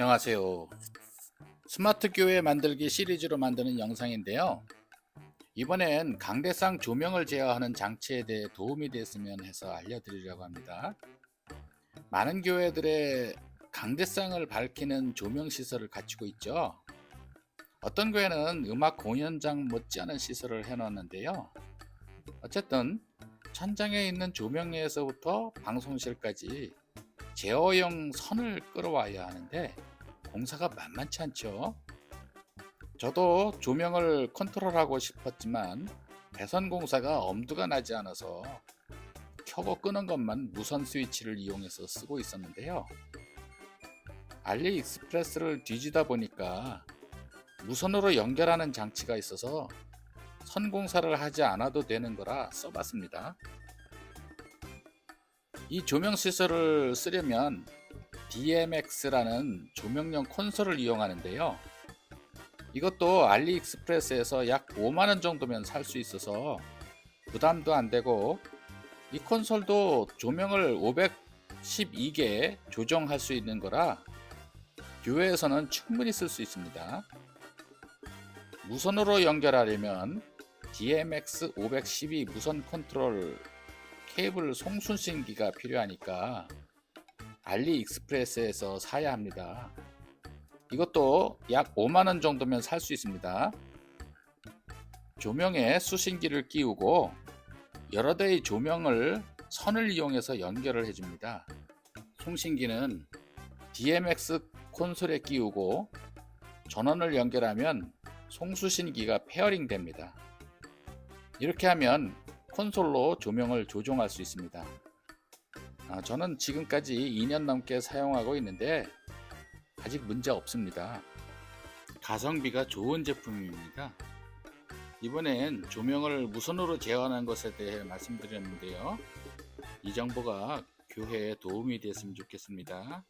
안녕하세요. 스마트 교회 만들기 시리즈로 만드는 영상인데요. 이번엔 강대상 조명을 제어하는 장치에 대해 도움이 됐으면 해서 알려드리려고 합니다. 많은 교회들의 강대상을 밝히는 조명 시설을 갖추고 있죠. 어떤 교회는 음악 공연장 못지않은 시설을 해놓았는데요. 어쨌든 천장에 있는 조명에서부터 방송실까지 제어용 선을 끌어와야 하는데 공사가 만만치 않죠. 저도 조명을 컨트롤하고 싶었지만 배선 공사가 엄두가 나지 않아서 켜고 끄는 것만 무선 스위치를 이용해서 쓰고 있었는데요. 알리익스프레스를 뒤지다 보니까 무선으로 연결하는 장치가 있어서 선 공사를 하지 않아도 되는 거라 써봤습니다. 이 조명 시설을 쓰려면 DMX라는 조명용 콘솔을 이용하는데요. 이것도 알리익스프레스에서 약 5만원 정도면 살 수 있어서 부담도 안 되고 이 콘솔도 조명을 512개 조정할 수 있는 거라 교회에서는 충분히 쓸 수 있습니다. 무선으로 연결하려면 DMX 512 무선 컨트롤 케이블 송순신기가 필요하니까 알리익스프레스에서 사야 합니다. 이것도 약 5만원 정도면 살 수 있습니다. 조명에 수신기를 끼우고 여러 대의 조명을 선을 이용해서 연결을 해줍니다. 송신기는 DMX 콘솔에 끼우고 전원을 연결하면 송수신기가 페어링 됩니다. 이렇게 하면 콘솔로 조명을 조종할 수 있습니다. 아, 저는 지금까지 2년 넘게 사용하고 있는데 아직 문제 없습니다. 가성비가 좋은 제품입니다. 이번엔 조명을 무선으로 제어하는 것에 대해 말씀드렸는데요. 이 정보가 교회에 도움이 됐으면 좋겠습니다.